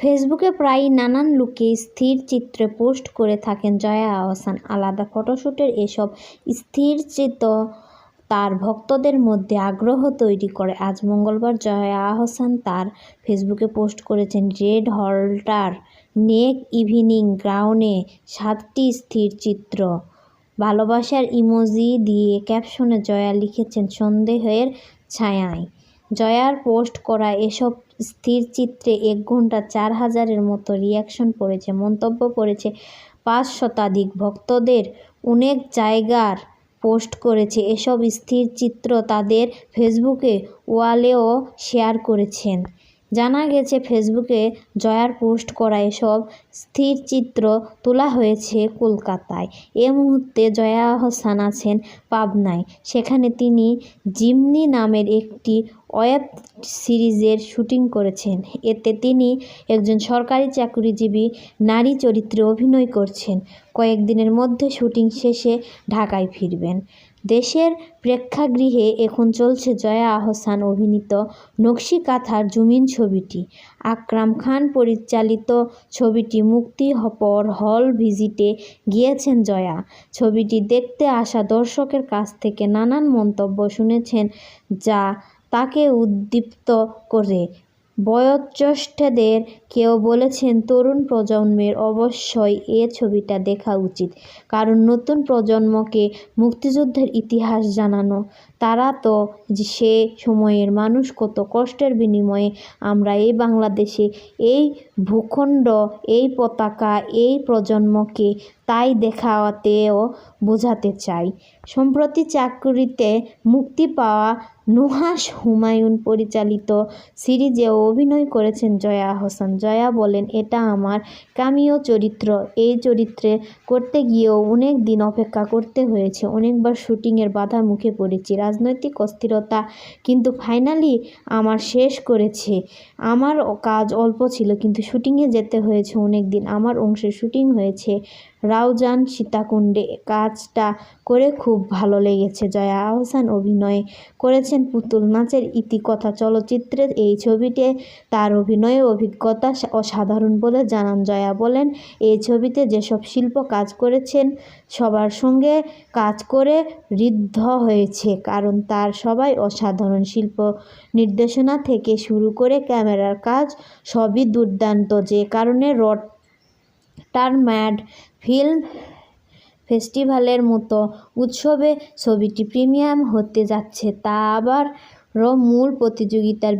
ফেসবুকে প্রায়ই নানান লুকে স্থির চিত্রে পোস্ট করে থাকেন জয়া আহসান। আলাদা ফটোশ্যুটের এসব স্থিরচিত্র তার ভক্তদের মধ্যে আগ্রহ তৈরি করে। আজ মঙ্গলবার জয়া আহসান তার ফেসবুকে পোস্ট করেছেন, রেড হল্টার নেক ইভিনিং গ্রাউনে সাতটি স্থির চিত্র। ভালোবাসার ইমোজি দিয়ে ক্যাপশনে জয়া লিখেছেন, সন্দেহের ছায়ায়। জয়ার পোস্ট করা এসব স্থির চিত্রে এক ঘণ্টা চার হাজারের মতো রিয়াকশন পড়েছে, মন্তব্য করেছে পাঁচ শতাধিক ভক্তদের অনেক জায়গার পোস্ট করেছে। এসব স্থির চিত্র তাদের ফেসবুকে ওয়ালেও শেয়ার করেছেন। জানা গেছে, ফেসবুকে জয়ার পোস্ট করা এসব স্থির চিত্র তোলা হয়েছে কলকাতায়। এ মুহূর্তে জয়া আহসান আছেন পাবনায়। সেখানে তিনি জিমনি নামের একটি ওয়েব সিরিজের শুটিং করেছেন। এতে তিনি একজন সরকারি চাকরিজীবী, নারী চরিত্রে অভিনয় করছেন। কয়েকদিনের মধ্যে শুটিং শেষে ঢাকায় ফিরবেন। দেশের প্রেক্ষাগৃহে এখন চলছে জয়া আহসান অভিনীত নকশি কাঁথার জুমিন ছবিটি। আকরাম খান পরিচালিত ছবিটি মুক্তি পর হল ভিজিটে গিয়েছেন জয়া। ছবিটি দেখতে আসা দর্শকের কাছ থেকে নানান মন্তব্য শুনেছেন যা তাকে উদ্দীপ্ত করে। বয়োজ্যেষ্ঠদের কেউ বলেছেন তরুণ প্রজন্মের অবশ্যই এ ছবিটা দেখা উচিত, কারণ নতুন প্রজন্মকে মুক্তিযুদ্ধের ইতিহাস জানানো তারা তো সে সময়ের মানুষ, কত কষ্টের বিনিময়ে আমরা এই বাংলাদেশে এই ভূখণ্ড, এই পতাকা, এই প্রজন্মকে তাই দেখাতেও বোঝাতে চাই। সম্প্রতি চাকরিতে মুক্তি পাওয়া নুহাস হুমায়ুন পরিচালিত সিরিজেও অভিনয় করেছেন জয়া আহসান জয়া বলেন, এটা আমার কামিও চরিত্র। এই চরিত্রে করতে গিয়েও অনেক দিন অপেক্ষা করতে হয়েছে। অনেকবার শুটিংয়ের বাধার মুখে পড়েছি। রাজনৈতিক অস্থিরতা, কিন্তু ফাইনালি আমার শেষ করেছে। আমার কাজ অল্প ছিল, কিন্তু শুটিংয়ে যেতে হয়েছে অনেক দিন আমার অংশে শুটিং হয়েছে। রাউজান সীতাকুণ্ডে কাজটা করে খুব ভালো লেগেছে। জয়া আহসান অভিনয় করেছেন পুতুল নাচের ইতিকথা চলচ্চিত্রের এই ছবিতে তার অভিনয়ের অভিজ্ঞতা অসাধারণ বলে জানান জয়া। বলেন, এই ছবিতে যেসব শিল্প কাজ করেছেন, সবার সঙ্গে কাজ করে ঋদ্ধ হয়েছে, কারণ তার সবাই অসাধারণ শিল্প নির্দেশনা থেকে শুরু করে ক্যামেরার কাজ সবই দুর্দান্ত। যে কারণে রটার ম্যাড ফিল্ম ফেস্টিভ্যালের মতো উৎসবে ছবিটি প্রিমিয়াম হতে যাচ্ছে তা আবারও মূল প্রতিযোগিতার